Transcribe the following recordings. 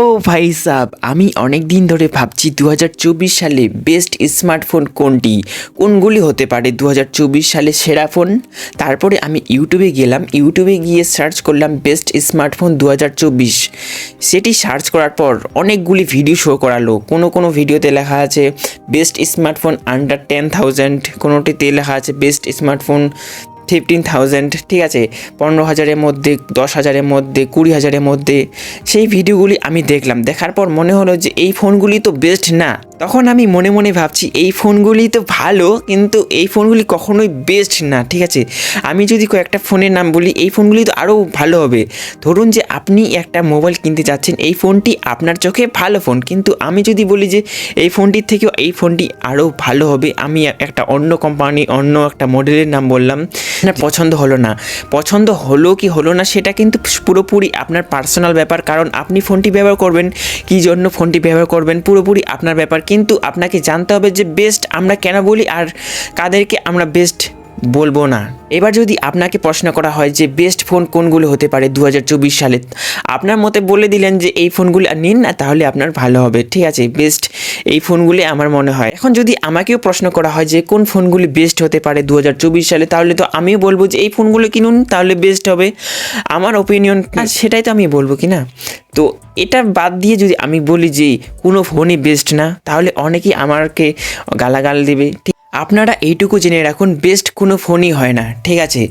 ও ভাই সাব, আমি অনেক দিন ধরে ভাবছি দু হাজার চব্বিশ সালে বেস্ট স্মার্টফোন কোনটি? কোনগুলি হতে পারে দু হাজার চব্বিশ সালে সেরা ফোন? তারপরে আমি ইউটিউবে গেলাম, ইউটিউবে গিয়ে সার্চ করলাম বেস্ট স্মার্টফোন দু হাজার চব্বিশ। সেটি সার্চ করার পর অনেকগুলি ভিডিও শো করালো। কোনো কোনো ভিডিওতে লেখা আছে, best smartphone under ten thousand, কোনোটিতে লেখা আছে বেস্ট স্মার্টফোন ফিফটিন থাউজেন্ড ঠিক আছে? পনেরো হাজারের মধ্যে, দশ হাজারের মধ্যে, কুড়ি হাজারের মধ্যে। সেই ভিডিওগুলি আমি দেখলাম। দেখার পর মনে হলো যে এই ফোনগুলি তো বেস্ট না। তখন আমি মনে মনে ভাবছি, এই ফোনগুলি তো ভালো, কিন্তু এই ফোনগুলি কখনোই বেস্ট না, ঠিক আছে? আমি যদি কয়েকটা ফোনের নাম বলি, এই ফোনগুলি তো আরও ভালো হবে। ধরুন যে আপনি একটা মোবাইল কিনতে যাচ্ছেন, এই ফোনটি আপনার চোখে ভালো ফোন, কিন্তু আমি যদি বলি যে এই ফোনটির থেকেও এই ফোনটি আরও ভালো হবে, আমি একটা অন্য কোম্পানি অন্য একটা মডেলের নাম বললাম আপনার পছন্দ হলো না। পছন্দ হলো কি হলো না, সেটা কিন্তু পুরোপুরি আপনার পার্সোনাল ব্যাপার, কারণ আপনি ফোনটি ব্যবহার করবেন, কী জন্য ফোনটি ব্যবহার করবেন, পুরোপুরি আপনার ব্যাপার কিন্তু আপনাকে জানতে হবে যে বেস্ট আমরা কেন বলি আর কাদেরকে আমরা বেস্ট বলব না। এবার যদি আপনাকে প্রশ্ন করা হয় যে বেস্ট ফোন কোনগুলো হতে পারে দু হাজার চব্বিশ সালে? আপনার মতে বলে দিলেন যে এই ফোনগুলো নিন না, তাহলে আপনার ভালো হবে। ঠিক আছে বেস্ট এই ফোনগুলি আমার মনে হয়। এখন যদি আমাকেও প্রশ্ন করা হয় যে কোন ফোনগুলি বেস্ট হতে পারে দু হাজার চব্বিশ সালে তাহলে তো আমিও বলব যে এই ফোনগুলো কিনুন তাহলে বেস্ট হবে। আমার ওপিনিয়ন সেটাই তো আমি বলব কি না? তো এটা বাদ দিয়ে যদি আমি বলি যে কোনো ফোনই বেস্ট না তাহলে অনেকেই আমাকে গালাগাল দেবে। ঠিক আপনারা এইটুকু জেনে রাখুন বেস্ট কোনো ফোনই হয় না ঠিক আছে?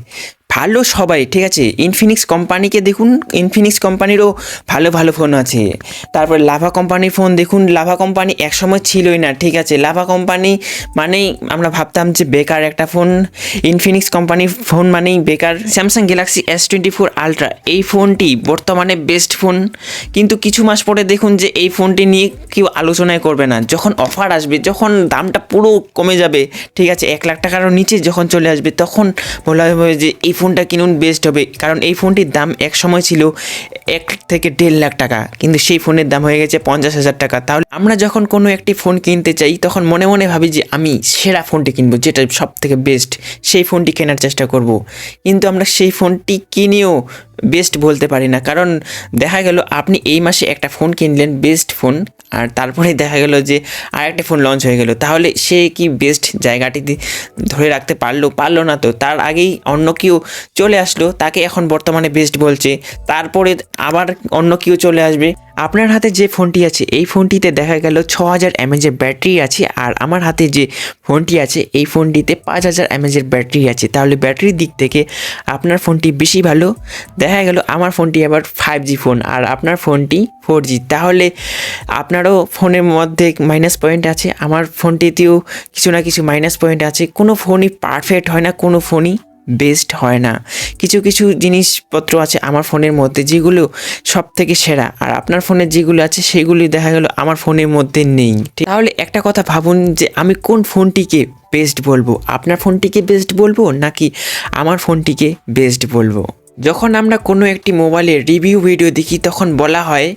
ভালো সবাই, ঠিক আছে? ইনফিনিক্স কোম্পানিকে দেখুন ইনফিনিক্স কোম্পানিরও ভালো ভালো ফোন আছে। তারপর লাভা কোম্পানির ফোন দেখুন লাভা কোম্পানি একসময় ছিলই না, ঠিক আছে? লাভা কোম্পানি মানেই আমরা ভাবতাম যে বেকার একটা ফোন ইনফিনিক্স কোম্পানির ফোন মানেই বেকার। Samsung Galaxy S twenty four ultra এই ফোনটি বর্তমানে বেস্ট ফোন কিন্তু কিছু মাস পরে দেখুন যে এই ফোনটি নিয়ে কেউ আলোচনাই করবে না। যখন অফার আসবে, যখন দামটা পুরো কমে যাবে, ঠিক আছে? এক লাখ টাকারও নিচে যখন চলে আসবে, তখন বলা হবে যে এই ফোনটা কিনুন বেস্ট হবে। কারণ এই ফোনটির দাম এক সময় ছিল এক থেকে দেড় লাখ টাকা, কিন্তু সেই ফোনের দাম হয়ে গেছে পঞ্চাশ হাজার টাকা। তাহলে আমরা যখন কোনো একটি ফোন কিনতে চাই, তখন মনে মনে ভাবি যে আমি সেরা ফোনটি কিনবো, যেটা সব থেকে বেস্ট সেই ফোনটি কেনার চেষ্টা করব। কিন্তু আমরা সেই ফোনটি কিনেও বেস্ট বলতে পারি না। কারণ দেখা গেল আপনি এই মাসে একটা ফোন কিনলেন বেস্ট ফোন আর তারপরে দেখা গেল যে আরেকটা ফোন লঞ্চ হয়ে গেল। তাহলে সে কি বেস্ট জায়গাটিতে ধরে রাখতে পারল পারল না তো? তার আগেই অন্য কেউ চলে আসলো, তাকে এখন বর্তমানে বেস্ট বলছে। তারপরে আবার অন্য কেউ চলে আসবে। আপনার হাতে যে ফোনটি আছে, এই ফোনটিতে দেখা গেল ছ হাজার এমএজের ব্যাটারি আছে আর আমার হাতে যে ফোনটি আছে, এই ফোনটিতে পাঁচ হাজার এমএজের ব্যাটারি আছে। তাহলে ব্যাটারির দিক থেকে আপনার ফোনটি বেশি ভালো। দেখা গেল আমার ফোনটি আবার ফাইভ জি ফোন আর আপনার ফোনটি ফোর জি তাহলে আপনারও ফোনের মধ্যে মাইনাস পয়েন্ট আছে। আমার ফোনটিতেও কিছু না কিছু মাইনাস পয়েন্ট আছে। কোনো ফোনই পারফেক্ট হয় না, কোনো ফোনই বেস্ট হয় না। কিছু কিছু জিনিসপত্র আছে আমার ফোনের মধ্যে যেগুলো সব থেকে সেরা। আর আপনার ফোনে যেগুলো আছে সেগুলি দেখা গেলো আমার ফোনের মধ্যে নেই। তাহলে একটা কথা ভাবুন যে আমি কোন ফোনটিকে বেস্ট বলব? আপনার ফোনটিকে বেস্ট বলব নাকি আমার ফোনটিকে বেস্ট বলব? যখন আমরা কোনো একটি মোবাইলের রিভিউ ভিডিও দেখি, তখন বলা হয়,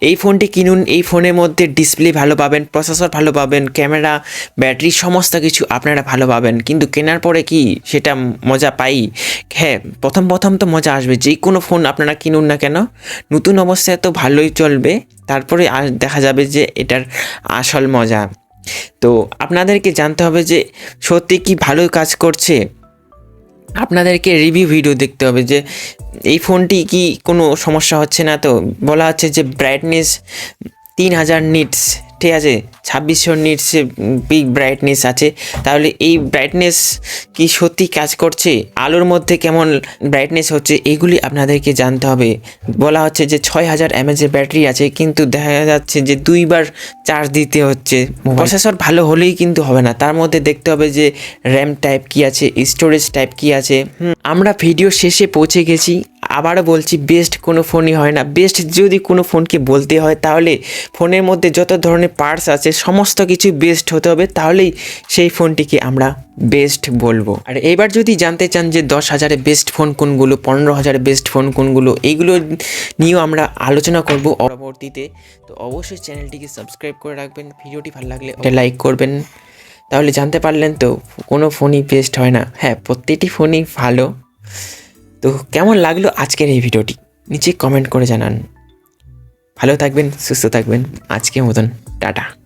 এই ফোনটি কিনুন, এই ফোনের মধ্যে ডিসপ্লে ভালো পাবেন, প্রসেসর ভালো পাবেন, ক্যামেরা, ব্যাটারি সমস্ত কিছু আপনারা ভালো পাবেন। কিন্তু কেনার পরে কি সেটা মজা পাই? হ্যাঁ প্রথম প্রথম তো মজা আসবে। যে কোনো ফোন আপনারা কিনুন না কেন, নতুন অবস্থায় তো ভালোই চলবে। তারপরে দেখা যাবে যে এটার আসল মজা। তো আপনাদেরকে জানতে হবে যে সত্যি কি ভালো কাজ করছে? আপনাদেরকে রিভিউ ভিডিও দেখতে হবে যে এই ফোনটি কি কোনো সমস্যা হচ্ছে না? তো বলা হচ্ছে যে ব্রাইটনেস তিন হাজার নিটস ঠিক আছে ছাব্বিশশো নিটসে বিগ ব্রাইটনেস আছে। তাহলে এই ব্রাইটনেস কি সত্যি কাজ করছে? আলোর মধ্যে কেমন ব্রাইটনেস হচ্ছে এগুলি আপনাদেরকে জানতে হবে। বলা হচ্ছে যে ছয় হাজার এমএজের ব্যাটারি আছে কিন্তু দেখা যাচ্ছে যে দুইবার চার্জ দিতে হচ্ছে। প্রসেসর ভালো হলেই কিন্তু হবে না। তার মধ্যে দেখতে হবে যে র্যাম টাইপ কি আছে স্টোরেজ টাইপ কি আছে। আমরা ভিডিও শেষে পৌঁছে গেছি। আবারও বলছি বেস্ট কোনো ফোনই হয় না। বেস্ট যদি কোনো ফোনকে বলতে হয়, তাহলে ফোনের মধ্যে যত ধরনের পার্টস আছে, সমস্ত কিছু বেস্ট হতে হবে। তাহলেই সেই ফোনটিকে আমরা বেস্ট বলব। আর এবার যদি জানতে চান যে দশ হাজারে বেস্ট ফোন কোনগুলো, পনেরো হাজারে বেস্ট ফোন কোনগুলো এইগুলো নিয়েও আমরা আলোচনা করব পরবর্তীতে। তো অবশ্যই চ্যানেলটিকে সাবস্ক্রাইব করে রাখবেন। ভিডিওটি ভালো লাগলে লাইক করবেন। তাহলে জানতে পারলেন তো, কোনো ফোনই বেস্ট হয় না। হ্যাঁ প্রত্যেকটি ফোনই ভালো। তো কেমন লাগল আজকের এই ভিডিওটি? নিচে কমেন্ট করে জানান। ভালো থাকবেন, সুস্থ থাকবেন, আজকের মতন, টাটা।